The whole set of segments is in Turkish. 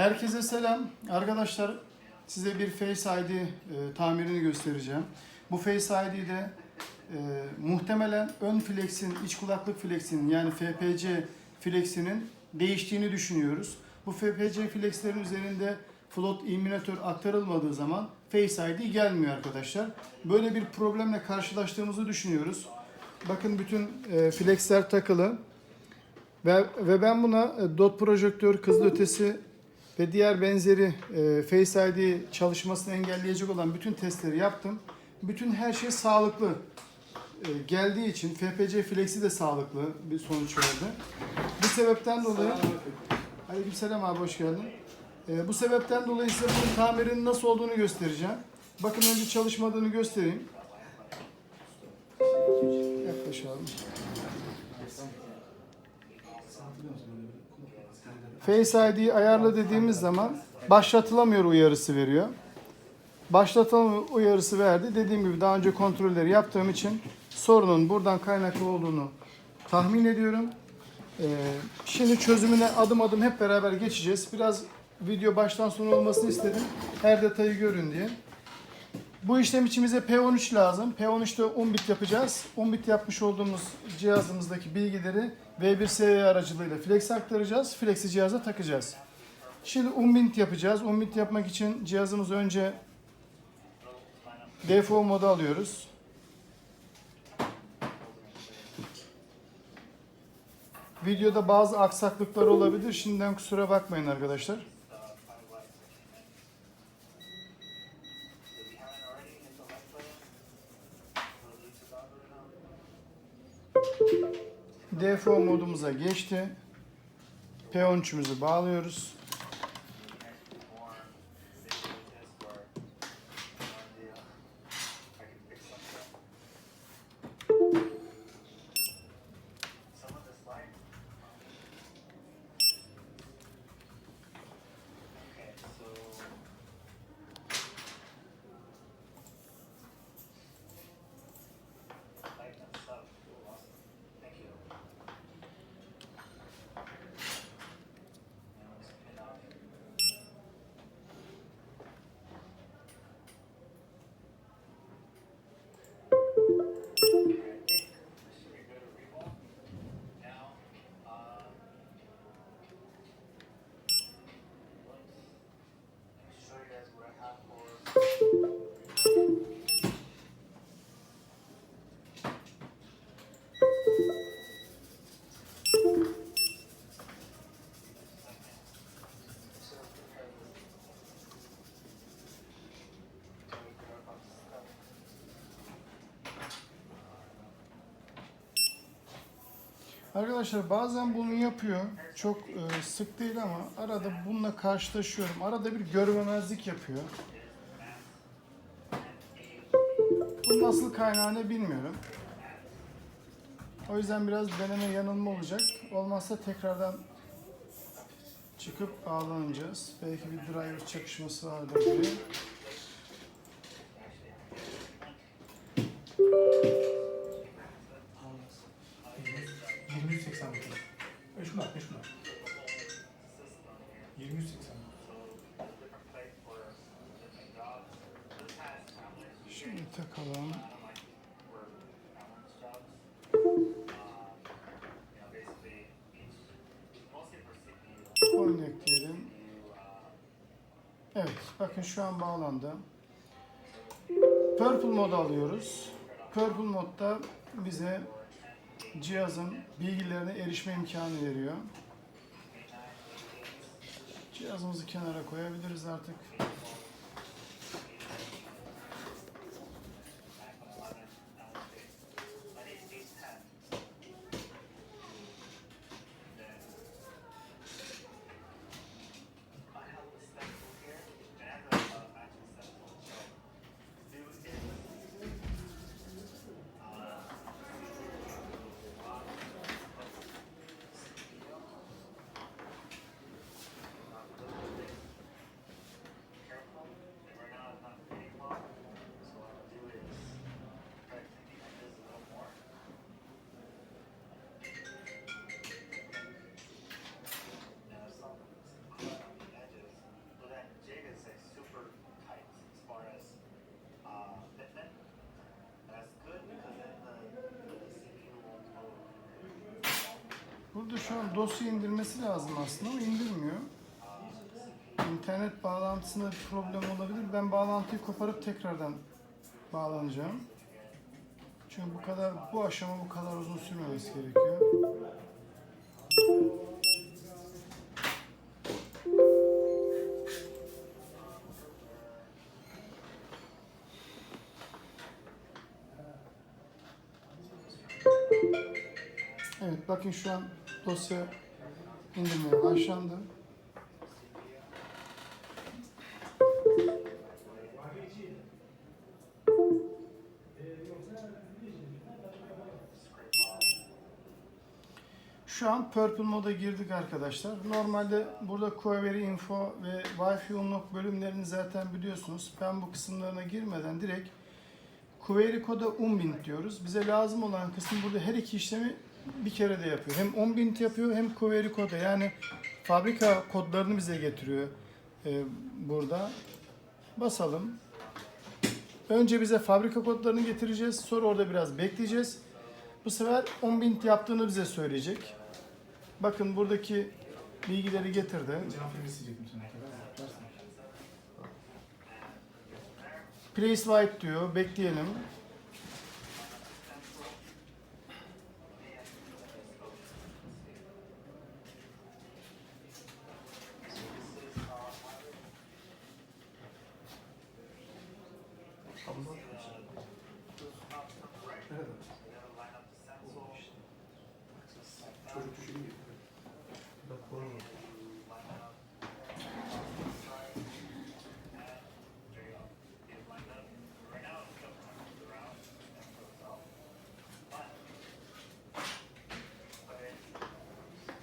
Herkese selam. Arkadaşlar size bir Face ID e, tamirini göstereceğim. Bu Face ID'de e, muhtemelen ön flex'in, iç kulaklık flex'inin yani FPC flex'inin değiştiğini düşünüyoruz. Bu FPC flex'lerin üzerinde float iminatör aktarılmadığı zaman Face ID gelmiyor arkadaşlar. Böyle bir problemle karşılaştığımızı düşünüyoruz. Bakın bütün e, flex'ler takılı. Ve, ve ben buna e, dot projektör, kızılötesi ve diğer benzeri e, Face ID çalışmasını engelleyecek olan bütün testleri yaptım. Bütün her şey sağlıklı e, geldiği için FPC Flex'i de sağlıklı bir sonuç verdi. Bu sebepten dolayı Aleykümselam abi hoş geldin. E, bu sebepten dolayı size bunun tamirinin nasıl olduğunu göstereceğim. Bakın önce çalışmadığını göstereyim. Yaklaşalım. Face ID'yi ayarla dediğimiz zaman başlatılamıyor uyarısı veriyor. Başlatılamıyor uyarısı verdi. Dediğim gibi daha önce kontrolleri yaptığım için sorunun buradan kaynaklı olduğunu tahmin ediyorum. Ee, şimdi çözümüne adım adım hep beraber geçeceğiz. Biraz video baştan sona olmasını istedim. Her detayı görün diye. Bu işlem için bize P13 lazım. P13'te 10 bit yapacağız. 10 bit yapmış olduğumuz cihazımızdaki bilgileri V1SE aracılığıyla Flex aktaracağız. Flex'i cihaza takacağız. Şimdi 10 bit yapacağız. 10 bit yapmak için cihazımızı önce DFO moda alıyoruz. Videoda bazı aksaklıklar olabilir. Şimdiden kusura bakmayın arkadaşlar. DFO modumuza geçti. P13'ümüzü bağlıyoruz. Arkadaşlar bazen bunu yapıyor. Çok e, sık değil ama arada bununla karşılaşıyorum. Arada bir görmemezlik yapıyor. Bunun asıl kaynağı ne bilmiyorum. O yüzden biraz deneme yanılma olacak. Olmazsa tekrardan çıkıp ağlanacağız. Belki bir driver çakışması vardır diye. Connect diyelim. Evet, bakın şu an bağlandı. Purple mod alıyoruz. Purple modda bize cihazın bilgilerine erişme imkanı veriyor. Cihazımızı kenara koyabiliriz artık. Şu an dosya indirmesi lazım aslında ama indirmiyor. İnternet bağlantısında bir problem olabilir. Ben bağlantıyı koparıp tekrardan bağlanacağım. Çünkü bu kadar bu aşama bu kadar uzun sürmemesi gerekiyor. Evet bakın şu an dosya indirmeye başlandı. Şu an Purple moda girdik arkadaşlar. Normalde burada Query Info ve Wi-Fi Unlock bölümlerini zaten biliyorsunuz. Ben bu kısımlarına girmeden direkt Query koda 10.000 diyoruz. Bize lazım olan kısım burada her iki işlemi bir kere de yapıyor. Hem 10.000 yapıyor hem query koda yani fabrika kodlarını bize getiriyor e, burada. Basalım. Önce bize fabrika kodlarını getireceğiz. Sonra orada biraz bekleyeceğiz. Bu sefer 10.000 yaptığını bize söyleyecek. Bakın buradaki bilgileri getirdi. Place white diyor. Bekleyelim.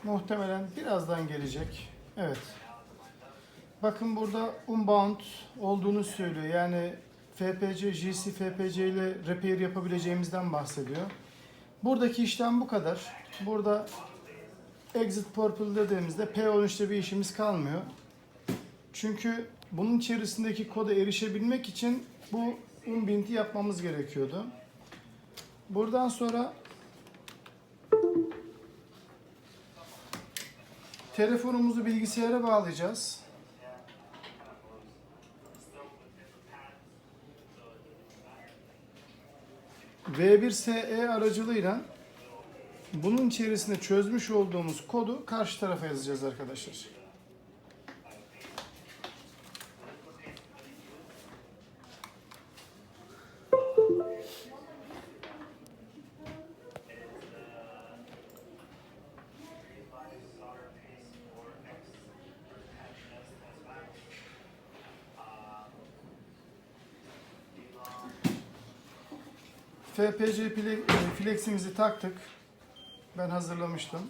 Muhtemelen birazdan gelecek. Evet. Bakın burada unbound olduğunu söylüyor. Yani FPC, GC, FPC ile repair yapabileceğimizden bahsediyor. Buradaki işlem bu kadar. Burada exit purple dediğimizde P13'te bir işimiz kalmıyor. Çünkü bunun içerisindeki koda erişebilmek için bu unbind'i yapmamız gerekiyordu. Buradan sonra Telefonumuzu bilgisayara bağlayacağız. V1SE aracılığıyla bunun içerisinde çözmüş olduğumuz kodu karşı tarafa yazacağız arkadaşlar. FPC e, fleximizi taktık. Ben hazırlamıştım.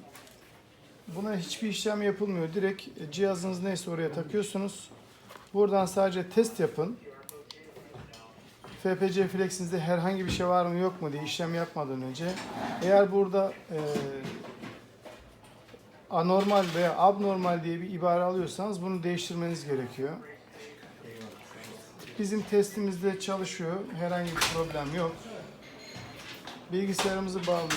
Buna hiçbir işlem yapılmıyor. Direkt e, cihazınız neyse oraya takıyorsunuz. Buradan sadece test yapın. FPC flexinizde herhangi bir şey var mı yok mu diye işlem yapmadan önce. Eğer burada e, anormal veya abnormal diye bir ibare alıyorsanız bunu değiştirmeniz gerekiyor. Bizim testimizde çalışıyor. Herhangi bir problem yok. Bilgisayarımızı bağlayalım.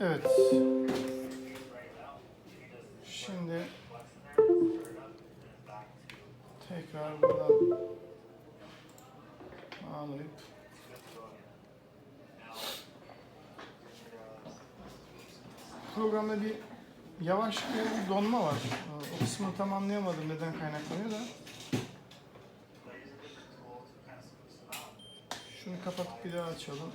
Evet. Şimdi tekrar buradan bağlayıp programda bir yavaş bir donma var. O kısmını tam anlayamadım neden kaynaklanıyor da. Şunu kapatıp bir daha açalım.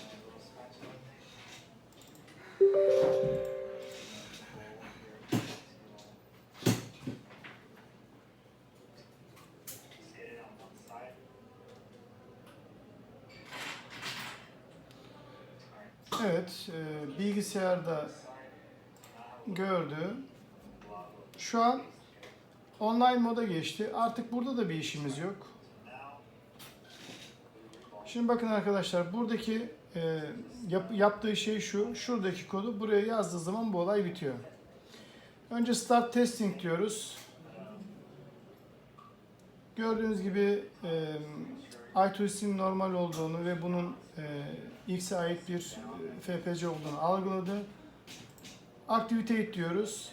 Evet, e, bilgisayarda gördü. Şu an online moda geçti. Artık burada da bir işimiz yok. Şimdi bakın arkadaşlar buradaki e, yap- yaptığı şey şu. Şuradaki kodu buraya yazdığı zaman bu olay bitiyor. Önce start testing diyoruz. Gördüğünüz gibi e, I2C'nin normal olduğunu ve bunun e, X'e ait bir e, FPC olduğunu algıladı. Activate diyoruz.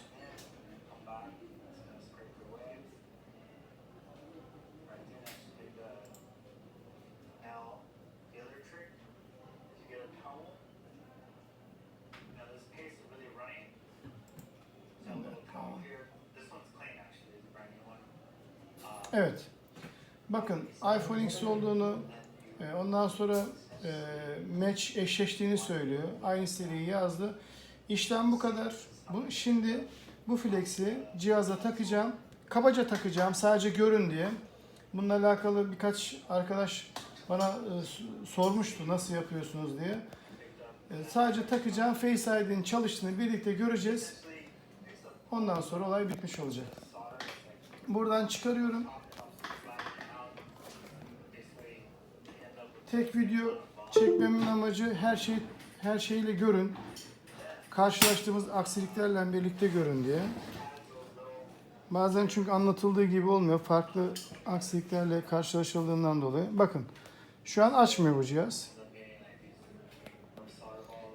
Evet. Bakın iPhone X olduğunu e, ondan sonra e, match eşleştiğini söylüyor. Aynı seriyi yazdı. İşlem bu kadar. Bu şimdi bu flex'i cihaza takacağım. Kabaca takacağım sadece görün diye. Bununla alakalı birkaç arkadaş bana e, sormuştu nasıl yapıyorsunuz diye. E, sadece takacağım. Face ID'nin çalıştığını birlikte göreceğiz. Ondan sonra olay bitmiş olacak. Buradan çıkarıyorum. Tek video çekmemin amacı her şey her şeyle görün. Karşılaştığımız aksiliklerle birlikte görün diye. Bazen çünkü anlatıldığı gibi olmuyor. Farklı aksiliklerle karşılaşıldığından dolayı. Bakın şu an açmıyor bu cihaz.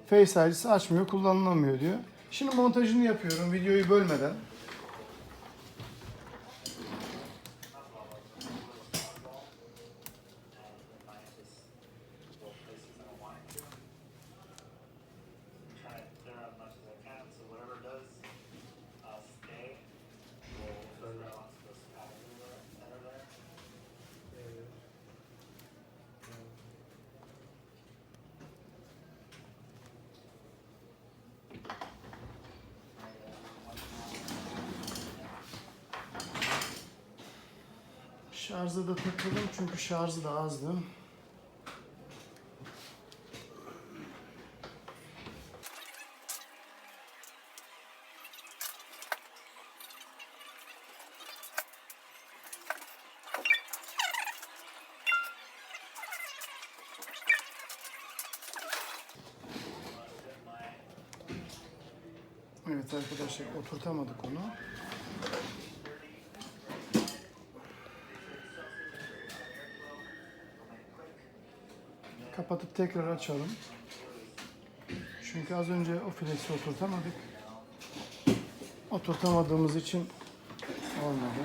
Face ID'si açmıyor, kullanılamıyor diyor. Şimdi montajını yapıyorum videoyu bölmeden. Şarjı da takalım çünkü şarjı da azdı. Evet arkadaşlar oturtamadık onu. Kapatıp tekrar açalım. Çünkü az önce o flexi oturtamadık. Oturtamadığımız için olmadı.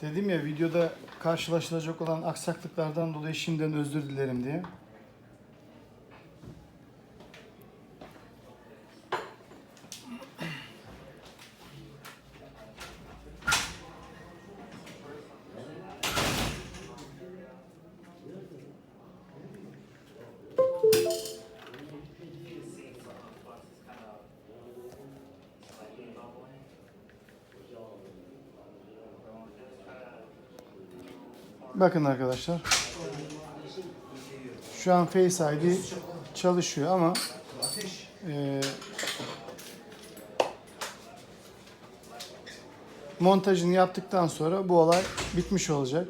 Dedim ya videoda karşılaşılacak olan aksaklıklardan dolayı şimdiden özür dilerim diye. Bakın arkadaşlar. Şu an Face ID çalışıyor ama e, montajını yaptıktan sonra bu olay bitmiş olacak.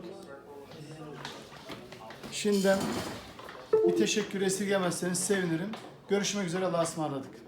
Şimdiden bir teşekkür esirgemezseniz sevinirim. Görüşmek üzere Allah'a ısmarladık.